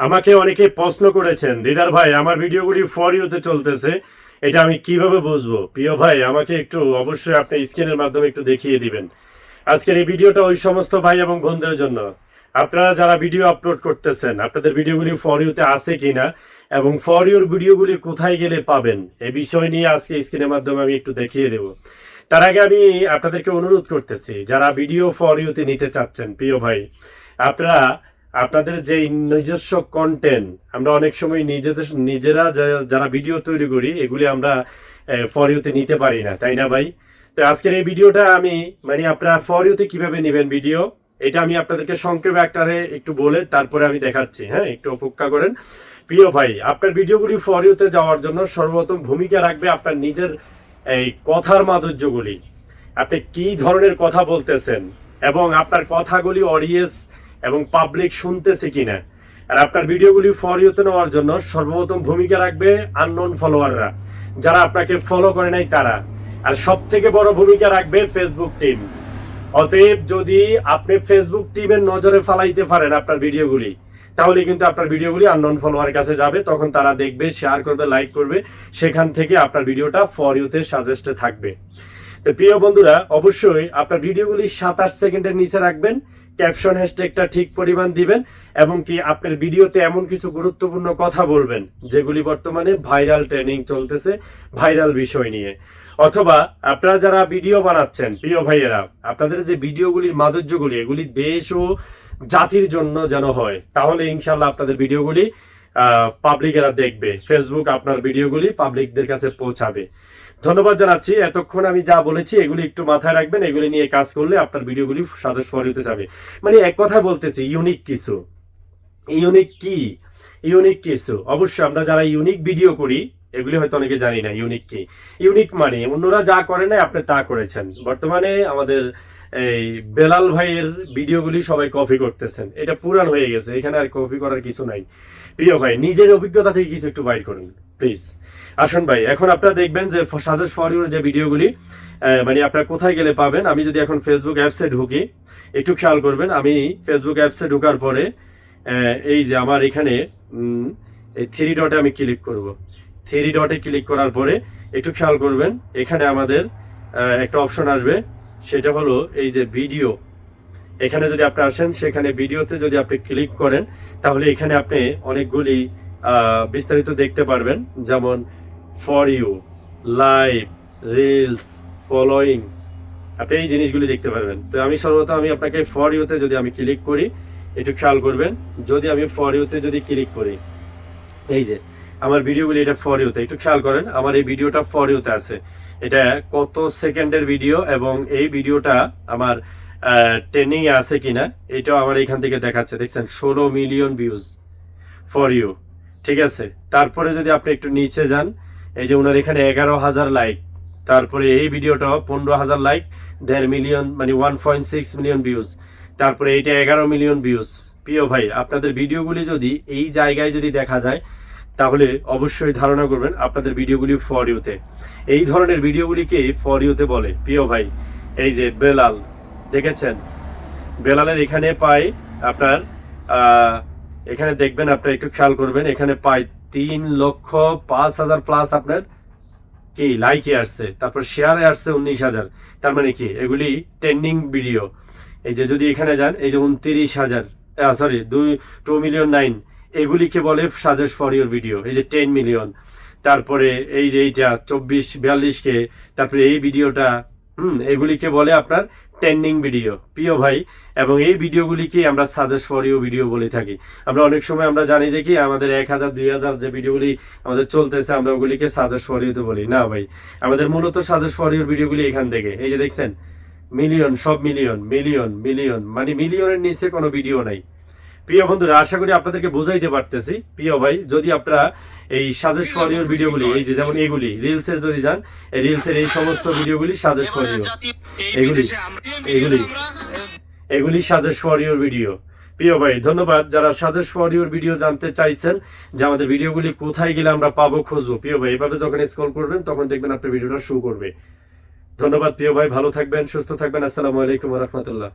আমাকে অনেকে প্রশ্ন করেছেন, দিদার ভাই, আমার ভিডিওগুলি ফর ইউতে চলতেছে, এটা আমি কীভাবে বুঝব? প্রিয় ভাই, আমাকে একটু অবশ্যই আপনি স্ক্রিনের মাধ্যমে একটু দেখিয়ে দিবেন। আজকের এই ভিডিওটা ওই সমস্ত ভাই এবং বন্ধুদের জন্য। আপনারা যারা ভিডিও আপলোড করতেছেন, আপনাদের ভিডিওগুলি ফর ইউতে আছে কিনা এবং ফর ইউর ভিডিওগুলি কোথায় গেলে পাবেন এই বিষয় নিয়ে আজকে স্ক্রিনের মাধ্যমে আমি একটু দেখিয়ে দেবো। তার আগে আমি আপনাদেরকে অনুরোধ করতেছি, যারা ভিডিও ফর ইউতে নিতে চাচ্ছেন, প্রিয় ভাই, আপনারা আপনাদের যে নিজস্ব কন্টেন্ট আমরা অনেক সময় নিজেদের, নিজেরা যারা ভিডিও তৈরি করি, এগুলি আমরা ফর ইউতে নিতে পারি না, তাই না ভাই? তো আজকের এই ভিডিওটা আমি মানে আপনারা ফর ইউতে কীভাবে নেবেন ভিডিও এটা আমি আপনাদেরকে সংক্ষেপে একটারে একটু বলে, তারপরে আমি দেখাচ্ছি হ্যাঁ একটু অপেক্ষা করেন। প্রিয় ভাই, আপনার ভিডিওগুলি ফর ইউতে যাওয়ার জন্য সর্বপ্রথম ভূমিকা রাখবে আপনার নিজের, এই কথার মাধুর্যগুলি। আপনি কি ধরনের কথা বলতেছেন? এবং আপনার কথাগুলি অডিয়েন্স এবং পাবলিক শুনতেছে কিনা। আর আপনার ভিডিওগুলি ফর নেওয়ার জন্য সর্বপ্রথম ভূমিকা রাখবে আননোন ফলোয়াররা যারা আপনাকে ফলো করে নাই, তারা। আর সব থেকে বড় ভূমিকা রাখবে ফেসবুক টিম অতএব যদি আপনি ফেসবুক টিমের নজরে ফালাইতে পারেন আপনার ভিডিওগুলি, তাহলে কিন্তু আপনার ভিডিওগুলি আননোন ফলোয়ারের কাছে যাবে। তখন তারা দেখবে শেয়ার করবে লাইক করবে। সেখান থেকে আপনার ভিডিওটা ফর ইউতে সাজেস্টে থাকবে। তো প্রিয় বন্ধুরা, অবশ্যই আপনার ভিডিওগুলি সাতাশ সেকেন্ডের নিচে রাখবেন। ক্যাপশন হ্যাশট্যাগটা ঠিক পরিমাণ দিবেন এবং কি আপনার ভিডিওতে এমন কিছু গুরুত্বপূর্ণ কথা বলবেন, যেগুলি বর্তমানে ভাইরাল ট্রেনিং চলতেছে, ভাইরাল বিষয় নিয়ে। অথবা আপনারা যারা ভিডিও বানাচ্ছেন, প্রিয় ভাইয়েরা, আপনাদের যে ভিডিওগুলির মাধুর্যগুলি, এগুলি দেশ ও জাতির জন্য যেন হয়, তাহলে ইনশাল্লাহ আপনাদের ভিডিওগুলি পাবলিকেরা দেখবে। ফেসবুক আপনার ভিডিওগুলি পাবলিকদের কাছে পৌঁছাবে। ধন্যবাদ জানাচ্ছি। এতক্ষণ আমি যা বলেছি, এগুলি একটু মাথায় রাখবেন। এগুলি নিয়ে কাজ করলে আপনার ভিডিওগুলি সাজেস্ট হতে যাবে। মানে এক কথা বলতেছি ইউনিক কিছু। ইউনিক কি? ইউনিক কিছু। অবশ্যই আমরা যারা ইউনিক ভিডিও করি, এগুলি হয়তো অনেকে জানি না ইউনিক কি? ইউনিক মানে অন্যরা যা করে না আপনি তা করেছেন। বর্তমানে আমাদের এই বেলাল ভাইয়ের ভিডিওগুলি সবাই কপি করতেছেন। এটা পুরান হয়ে গেছে, এখানে আর কপি করার কিছু নাই। প্রিয় ভাই, নিজের অভিজ্ঞতা থেকে কিছু একটু বাইর করুন প্লিজ আসুন ভাই, এখন আপনারা দেখবেন যে সাজেস ফর ইউর যে ভিডিওগুলি মানে আপনারা কোথায় গেলে পাবেন, আমি যদি এখন ফেসবুক অ্যাপসে ঢুকি, একটু খেয়াল করবেন, আমি ফেসবুক অ্যাপসে ঢোকার পরে এই যে আমার এখানে এই থ্রি ডটে আমি ক্লিক করব। থ্রি ডটে ক্লিক করার পরে, একটু খেয়াল করবেন, এখানে আমাদের একটা অপশন আসবে সেটা হলো এই যে ভিডিও। এখানে যদি আপনি আসেন, সেখানে ভিডিওতে যদি আপনি ক্লিক করেন, তাহলে এখানে আপনি অনেকগুলি বিস্তারিত দেখতে পারবেন। যেমন for you live reels following আপনি এই জিনিসগুলি দেখতে পারবেন। তো আমি সর্বপ্রথম আমি আপনাকে ফর ইউতে যদি আমি ক্লিক করি, একটু খেয়াল করবেন। যদি আমি ফর ইউতে যদি ক্লিক করি, এই যে আমার ভিডিওগুলি এটা ফর ইউতে একটু খেয়াল করেন, আমার এই ভিডিওটা ফর ইউতে আছে। এটা কত সেকেন্ডের ভিডিও এবং এই ভিডিওটা আমার ট্রেনিং এ আছে কিনা, এটাও আমার এখান থেকে দেখাচ্ছে। দেখছেন, ষোলো মিলিয়ন ভিউজ ফর ইউ, ঠিক আছে? তারপরে যদি আপনি একটু নিচে যান, এই যে ওনার এখানে এগারো হাজার লাইক, তারপরে এই ভিডিওটা পনেরো হাজার লাইক, দেড় মিলিয়ন মানে one point six million views. তারপরে এইটা এগারো মিলিয়ন ভিউজ। প্রিয় ভাই, আপনাদের ভিডিওগুলি যদি এই জায়গায় যদি দেখা যায় তাহলে অবশ্যই ধারণা করবেন আপনাদের ভিডিওগুলি ফর ইউতে এই ধরনের ভিডিওগুলিকে ফর ইউতে বলে। প্রিয় ভাই, এই যে বেলাল, দেখেছেন? বেলালের এখানে পায় আপনার এখানে দেখবেন আপনার একটু খেয়াল করবেন, এখানে পায় তিন লক্ষ পাঁচ হাজার প্লাস আপনার কি লাইকে আসছে। তারপর শেয়ারে আসছে উনিশ হাজার। তার মানে কি, এগুলি ট্রেন্ডিং ভিডিও এই যে যদি এখানে যান, এই যে উনত্রিশ হাজার সরি দুই টু মিলিয়ন নাইন এগুলিকে বলে সাজেস্ট ফর ইউর ভিডিও, এই যে টেন মিলিয়ন তারপরে এই যে এইটা, চব্বিশ বিয়াল্লিশকে তারপরে এই ভিডিওটা, হুম, এগুলিকে বলে আপনার ট্রেন্ডিং ভিডিও প্রিয় ভাই, এবং এই ভিডিওগুলিকে আমরা সাজেস্ট ফর ইউ ভিডিও বলে থাকি। আমরা অনেক সময় আমরা জানি যে কি, আমাদের এক হাজার, দুই হাজার যে ভিডিওগুলি আমাদের চলতেছে, আমরা ওগুলিকে সাজেস্ট ফর ইউতে বলি। না ভাই, আমাদের মূলত সাজেস্ট ফর ইউর ভিডিওগুলি এখান থেকে। এই যে দেখছেন মিলিয়ন সব মিলিয়ন মিলিয়ন মিলিয়ন মানে মিলিয়নের নিচে কোনো ভিডিও নাই। প্রিয় বন্ধুরা, আশা করি আপনাদেরকে বুঝাইতে পারতেছি। প্রিয় ভাই, যদি আপনারা এই সাজেস্ট ফর ইউর ভিডিওগুলি, এই যে যেমন এগুলি, রিলসের যদি যান, এই রিলসের এই সমস্ত ভিডিওগুলি সাজেস্ট ফর এগুলি এগুলি এগুলি সাজেস্ট ফর ইউর ভিডিও। প্রিয় ভাই, ধন্যবাদ যারা সাজেস্ট ফর ইউর ভিডিও জানতে চাইছেন যে আমাদের ভিডিওগুলি কোথায় গেলে আমরা পাবো, খুঁজবো। প্রিয় ভাই, এভাবে যখন স্ক্রল করবেন, তখন দেখবেন আপনার ভিডিওটা শো করবে। ধন্যবাদ, প্রিয় ভাই, ভালো থাকবেন, সুস্থ থাকবেন। আসসালামু আলাইকুম রহমতুল্লাহ।